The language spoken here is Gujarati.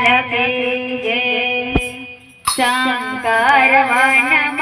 લાલ કી જય શંકર વન